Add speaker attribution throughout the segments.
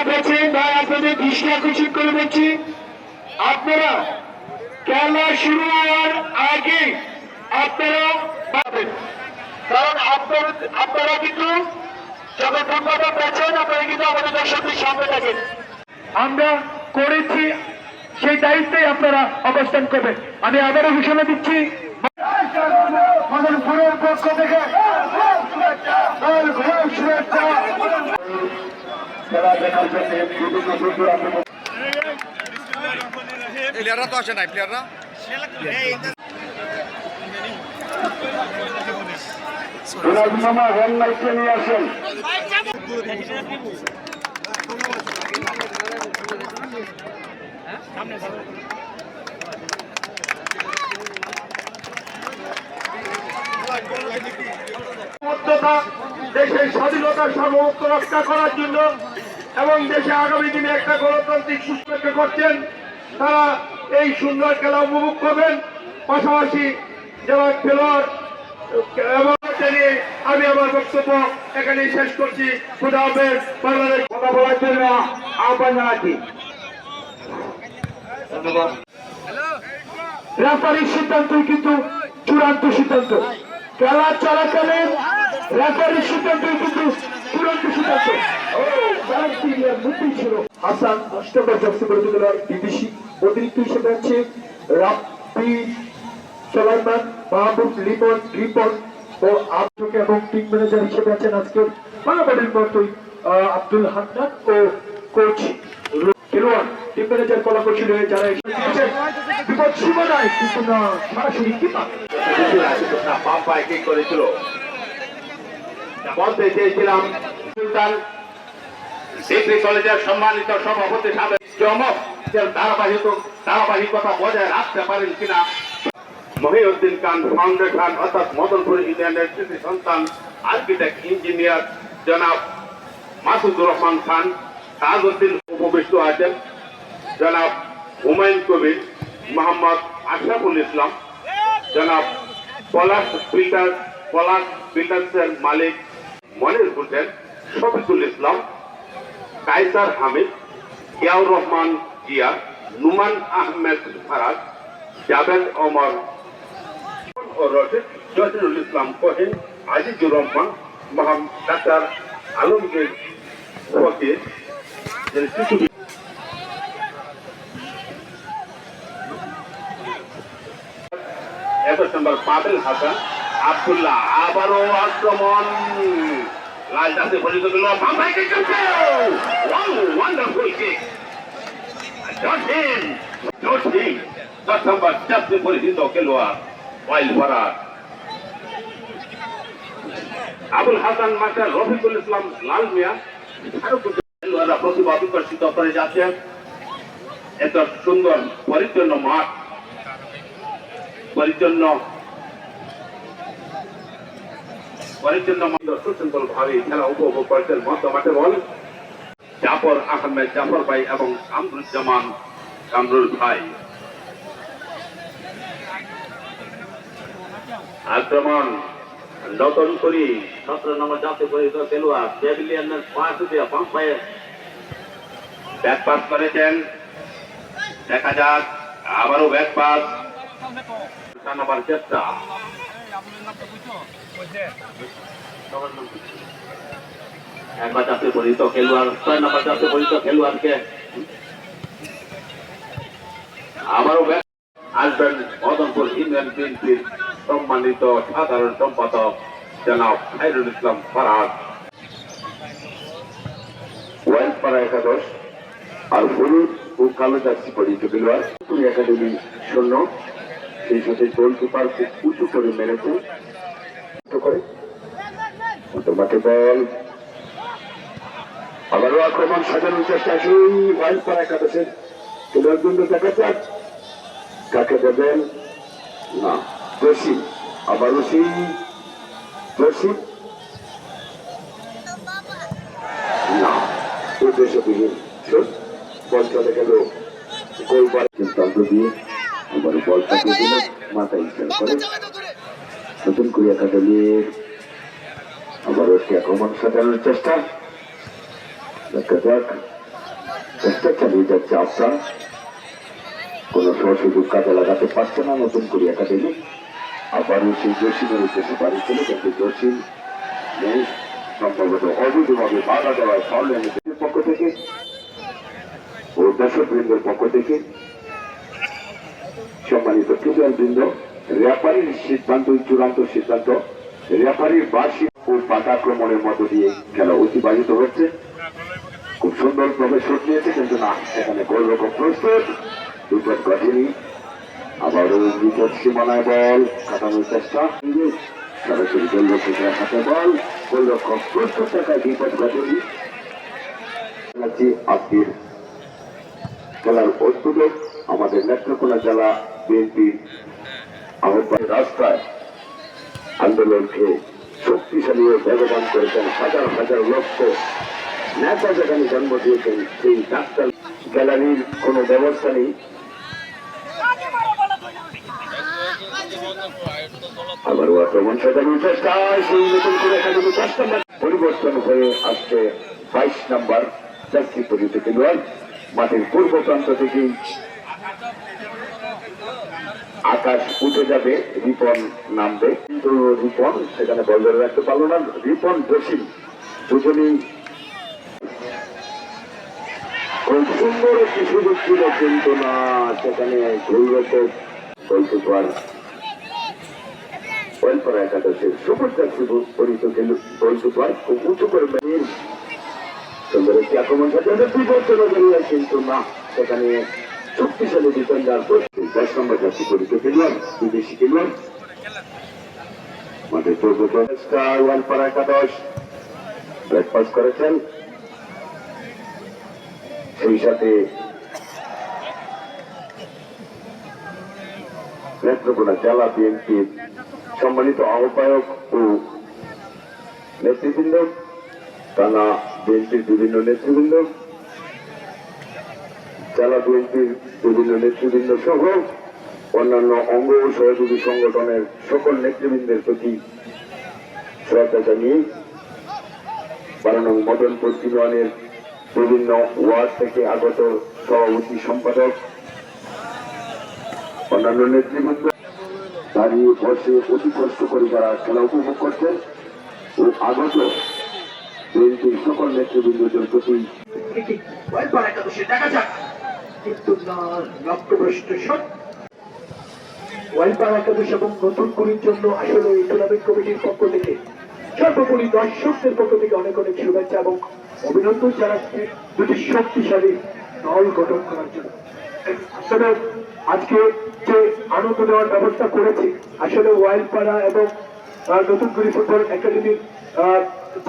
Speaker 1: আমাদের আমরা করেছি সেই দায়িত্বে আপনারা অবস্থান করবেন। আমি আবারও ঘোষণা দিচ্ছি মদনপুরের পক্ষ থেকে শুভেচ্ছা খেলা দেখার জন্য বিভিন্ন বন্ধু আপনাদের
Speaker 2: প্লেয়াররা তো আসে নাই প্লেয়াররা
Speaker 1: মধ্যতা দেশের স্বাধীনতা সার্বভৌমত্ব রক্ষা করার জন্য এবং দেশে আগামী দিনে একটা গণতান্ত্রিক সুস্থ করছেন তারা এই সুন্দর খেলা উপভোগ করবেন। পাশাপাশি যারা খেলোয়াড় এবং আমি আমার বক্তব্য এখানে শেষ করছি। খুদা হাফেজ বাংলাদেশ। কথা বলার জন্য আহ্বান জানাচ্ছি। ধন্যবাদ। রেফারির সিদ্ধান্ত কিন্তু চূড়ান্ত সিদ্ধান্ত। খেলা চলাকালীন রেফারির সিদ্ধান্ত কিন্তু চূড়ান্ত সিদ্ধান্ত। ব্যালন্টিনিয়ার মুক্তি ছিল। হাসান অষ্টমবার জব্দ করে তুলে অতিরিক্ত হিসেবে আছে রাব্বি, সোলাইমান, মাহবুব, লিমন, রিপন ও আব্দুক এবং টিম ম্যানেজার হিসেবে আছেন আজকে বাংলাদেশের মতোই আব্দুল হান্নান ও কোচ
Speaker 3: বলতে চেয়েছিলাম, সুলতান ডিগ্রি কলেজের সম্মানিত সভাপতি সাবেক চমক ধারাবাহিক ধারাবাহিকতা বজায় রাখতে পারেন কিনা? মহিউদ্দিন খান ফাউন্ডেশন অর্থাৎ মদনপুর ইউনিয়নের কৃষি সন্তান, আর্কিটেক্ট, ইঞ্জিনিয়ার জনাব মাসুদুর রহমান খান তাজউদ্দিন উপবিষ্ট আছেন জনাব হুমায়ুন কবির, মোহাম্মদ আশরাফুল ইসলাম, জনাব পলাশ ফিল্টার পলাশ ফিল্টার্সের মালিক মনির হোসেন, শফিকুল ইসলাম কাইসার হামিদ, জিয়াউর রহমান জিয়া, নুমান আহমেদ ফারাজ, জাভেদ ওমর ও রশিদ, জহিরুল ইসলাম কোহেন, আজিজুর রহমান, মোহাম্মদ ডাক্তার আলমগীর ফকির শিশু নম্বর পাবেল হাসান, আব্দুল্লাহ, আবারও আক্রমণ। লাল দাসে পরিচিত গেল বাম্পাই কিক করছে ওয়ান্ডারফুল কিক জসিম জসিম দশ নম্বর চারটে পরিচিত খেলোয়াড়, ওয়াইল ফরার আবুল হাসান, মাস্টার রফিকুল ইসলাম, লাল মিয়া খেলোয়াড়রা প্রতিভা বিকশিত করে যাচ্ছে। এত সুন্দর, পরিচ্ছন্ন মাঠ, পরিচ্ছন্ন মন্দ সুশৃঙ্খল ভাবে খেলা উপভোগ করেছেন মধ্য মাঠে বল জাফর আহমেদ জাফর ভাই এবং কামরুজ্জামান কামরুল ভাই আক্রমণ নতুন করি সতেরো নম্বর জাতীয় পরিচিত খেলোয়াড় প্যাভিলিয়নের পাঁচ দিয়ে পাম্পায় ব্যাক পাস করেছেন দেখা যাক আবারও ব্যাক পাস চেষ্টা সম্মানিত সাধারণ সম্পাদক জনাব খাইরুল ইসলাম ফরাজ।
Speaker 4: একাদশ আর হলুদ ও কালো জার্সি পরিচিত খেলোয়াড়। একাডেমি শূন্য। সেই সাথে গোলকিপার খুব উঁচু করে মেরেছে। করে। উত্তর বল। আবারও আক্রমণ সাজানোর চেষ্টা সেই ওয়াইলপাড়া একাদশের খেলোয়াড় বৃন্দ দেখা যাক কাকে দেবেন না আবারও সেই না উদ্দেশ্যবিহীন গেল। গোল! মাথায়। ইচ্ছা করে নতুন করে একাডেমির আবার একটি আক্রমণ সাজানোর চেষ্টা। দেখা যাক চেষ্টা চালিয়ে যাচ্ছে আফরান কোন সুযোগ কাজে লাগাতে পারছে না নতুন করে একাডেমি আবারও সেই জসিমের উদ্দেশ্যে বাড়ি চলে কিন্তু জসিম। নেই সম্ভবত অবৈধভাবে বাধা দেওয়ার ফলে পক্ষ থেকে ও দর্শক বৃন্দের পক্ষ থেকে। সম্মানিত ক্রিকেট বৃন্দ রেফারির সিদ্ধান্ত, চূড়ান্ত সিদ্ধান্ত, রেফারির বার্ষিক ও পাতাক্রমণের মধ্য দিয়ে খেলা অতিবাহিত হচ্ছে। খুব সুন্দর ভাবে নিয়েছে কিন্তু না, এখানে গোলরক্ষক প্রস্তুত। বিপদ ঘটেনি আবারও বিপদ সীমানায় বল, কাটানোর চেষ্টা। সরাসরি গোলরক্ষকের হাতে বল গোলরক্ষক প্রস্তুত থাকায় বিপদ ঘটেনি। আজকের খেলার উদ্বোধক আমাদের নেত্রকোনা জেলা বিএনপির আহ্বান রাস্তায় আন্দোলনকে শক্তিশালী ও বেগবান করেছেন হাজার হাজার লক্ষ নেতা যেখানে জন্ম দিয়েছেন, সেই ডাক্তার গ্যালারির কোনো ব্যবস্থা নেই। আবারও আক্রমণ সাজানোর চেষ্টায় সেই নতুন করে একাডেমি দশ নম্বর পরিবর্তন হয়ে আসছে বাইশ নম্বর চাকরি পরিচিত খেলোয়াড় মাঠের পূর্ব প্রান্ত থেকেই আকাশ উঠে যাবে, রিপন নামবে। কিন্তু রিপন সেখানে বল ধরে রাখতে পারল না। রিপন জসিম দুজনেই সুন্দর একটি সুযোগ ছিল, কিন্তু না, সেখানে গোলরক্ষক গোলকিপার সেখানে ডিফেন্ডার দশ নম্বর যাত্রী পরিচিত খেলোয়াড় বিদেশি খেলোয়াড় আমাদের পূর্ব স্টার ওয়ালপাড়া একাদশ ব্রেকফাস্ট করেছেন। সেই সাথে নেত্রকোনা জেলা বিএনপির সম্মানিত আহ্বায়ক ও নেতৃবৃন্দ থানা বিএনপির বিভিন্ন নেতৃবৃন্দ জেলা বিএনপির বিভিন্ন নেতৃবৃন্দ সহ অন্যান্য অঙ্গ ও সহযোগী সংগঠনের সকল নেতৃবৃন্দের প্রতি শ্রদ্ধা জানিয়ে বারানং মদনপুর ইউনিয়নের বিভিন্ন ওয়ার্ড থেকে আগত সভাপতি সম্পাদক, অন্যান্য নেতৃবৃন্দ দাঁড়িয়ে বসে অতি কষ্ট করে যারা খেলা উপভোগ করছেন ও আগত বিএনপির সকল নেতৃবৃন্দদের প্রতি
Speaker 1: দেখা যাক। সর্বোপরি দর্শকদের পক্ষ থেকে অনেক অনেক শুভেচ্ছা এবং অভিনন্দন জানাচ্ছি দুটি শক্তিশালী দল গঠন করার জন্য আসলে আজকে যে আনন্দ দেওয়ার ব্যবস্থা করেছে আসলে ওয়াইলপাড়া এবং নতুন কুড়ি ফুটবল একাডেমির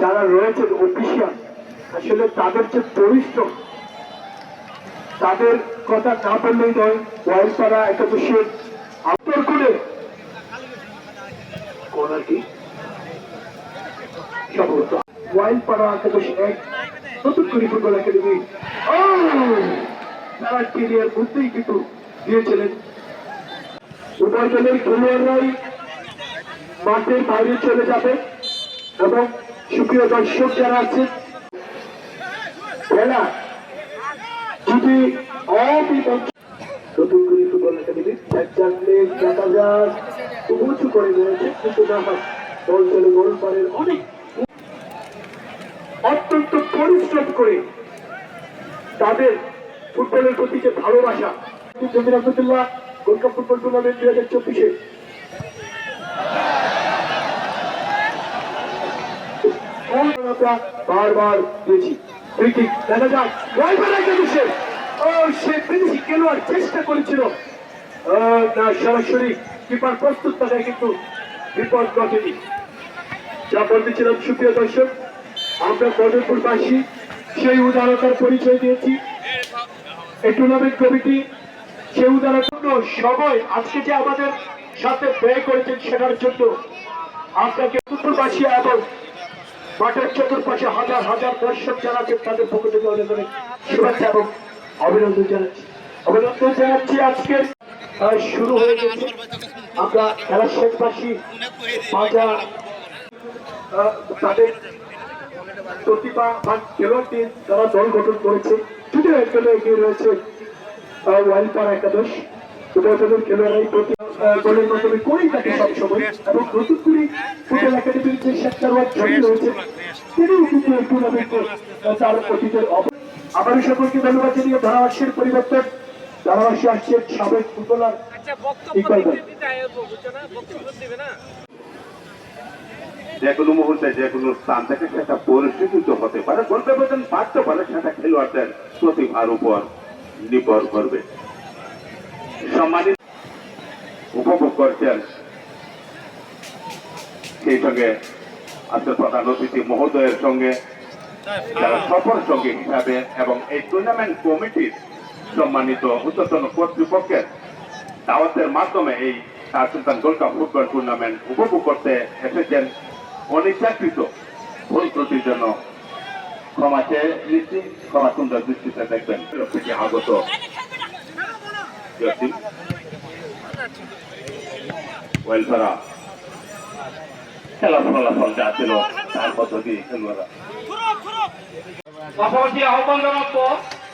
Speaker 1: যারা রয়েছেন অফিসিয়াল আসলে তাদের যে পরিশ্রম তাদের কথা না বললেই নয় ওয়াইলপাড়া একাদশের এক, নতুন করে কেরিয়ার কিন্তু বাইরে চলে যাবে সুপ্রিয় দর্শক যারা আছেন, খেলা যদি অবিপক্ষ করে ফুটবল একাডেমি চারচান্ডে দেখা যাক উঁচু করে রয়েছে কিন্তু না হয় বল চলে গোল পারের অনেক। অত্যন্ত পরিশ্রম করে তাদের ফুটবলের প্রতি যে ভালোবাসা Zamir Ahmadullah gold cup football tournament দুই হাজার চব্বিশে। বারবার দিয়েছি। ফ্রিকিক দেখা যাক ড্রাইভার একটা দিচ্ছে ও, সে বিদেশি খেলোয়াড় চেষ্টা করেছিল। না, সরাসরি কিপার প্রস্তুত থাকায় কিন্তু বিপদ ঘটেনি। যা বলতেছিলাম, সুপ্রিয় দর্শক, আমরা বদরপুরবাসী, সেই উদারতার পরিচয় দিয়েছি। এই টুর্নামেন্ট কমিটি, সেই উদারতার সময় আজকে যে আমাদের সাথে ব্যয় করেছেন, সেটার জন্য আপনাকে উত্তরবাসী এবং মাঠের চতুর্পাশে হাজার হাজার দর্শক যারা আছেন তাদের পক্ষ থেকে অনেক অনেক শুভেচ্ছা এবং অভিনন্দন জানাচ্ছি। অভিনন্দন জানাচ্ছি আজকে। শুরু হয়ে গেছে। আমরা খেলা শেষবাসী আহ, তাদের প্রতিভা বা খেলোয়াড়দের তারা দল গঠন করেছে যদি দ্বিতীয় এগিয়ে রয়েছে ওয়াইলপাড়া একাদশ। উভয়দলের খেলোয়াড়রাই প্রতি আহ, মাধ্যমে করেই থাকে সবসময় এবং নতুন করে ফুটবল একাডেমির যে সেক্টর ওয়ার্ড রয়েছে তিনিও কিন্তু এই টুর্নামেন্টে তার অতীতের অব- আবারও সকলকে ধন্যবাদ জানিয়ে ধারাভাষ্যের পরিবর্তন। ধারাভাষ্য আসছে সাবেক ফুটবলার
Speaker 2: আচ্ছা
Speaker 3: যে কোনো মুহূর্তে যে কোনো স্থান থেকে সেটা পরিস্থিতিত হতে পারে গোল ব্যবধান বাড়তে পারে সেটা খেলোয়াড়দের প্রতিভার উপর নির্ভর করবে। সম্মানিত উপভোগ করছেন সেই সঙ্গে আজকের প্রধান অতিথি মহোদয়ের সঙ্গে, যারা সফর সঙ্গী হিসাবে এবং এই টুর্নামেন্ট কমিটির সম্মানিত উচ্চতন কর্তৃপক্ষের দাওয়াতের মাধ্যমে এই তার সুলতান গোল্ড ফুটবল টুর্নামেন্ট উপভোগ করতে এসেছেন। অনিচ্ছাকৃত ভুল ত্রুটির জন্য ক্ষমা চেয়ে নিচ্ছি, ক্ষমা সুন্দর দৃষ্টিতে দেখবেন। আগত ব্যক্তি ওয়েলফেয়ার খেলার ফলাফল যা ছিল তার পদ্ধতি খেলোয়াড়রা
Speaker 5: পাশাপাশি আহ্বান জানাব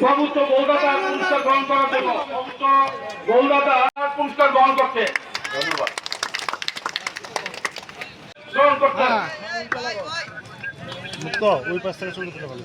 Speaker 5: সর্বোচ্চ গোলদাতা পুরস্কার গ্রহণ করার জন্য। সর্বোচ্চ গোলদাতা পুরস্কার গ্রহণ করতে। ধন্যবাদ। গ্রহণ করতে।
Speaker 6: মুক্ত ওই পাশ থেকে চলে যেতে পারবে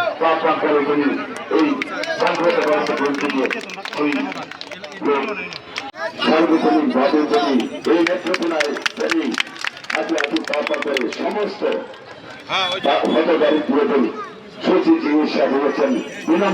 Speaker 4: পাপ করে তিনি এই সংক্রান্ত ব্যবস্থা করে থেকে ওই সার্বজনীন ভাবে যদি এই নেত্রকোনায় তিনি হাতে হাতে পাপা করে সমস্ত হতগাড়ি পুরোপুরি। সচিব চিকিৎসা বিনামূল্যে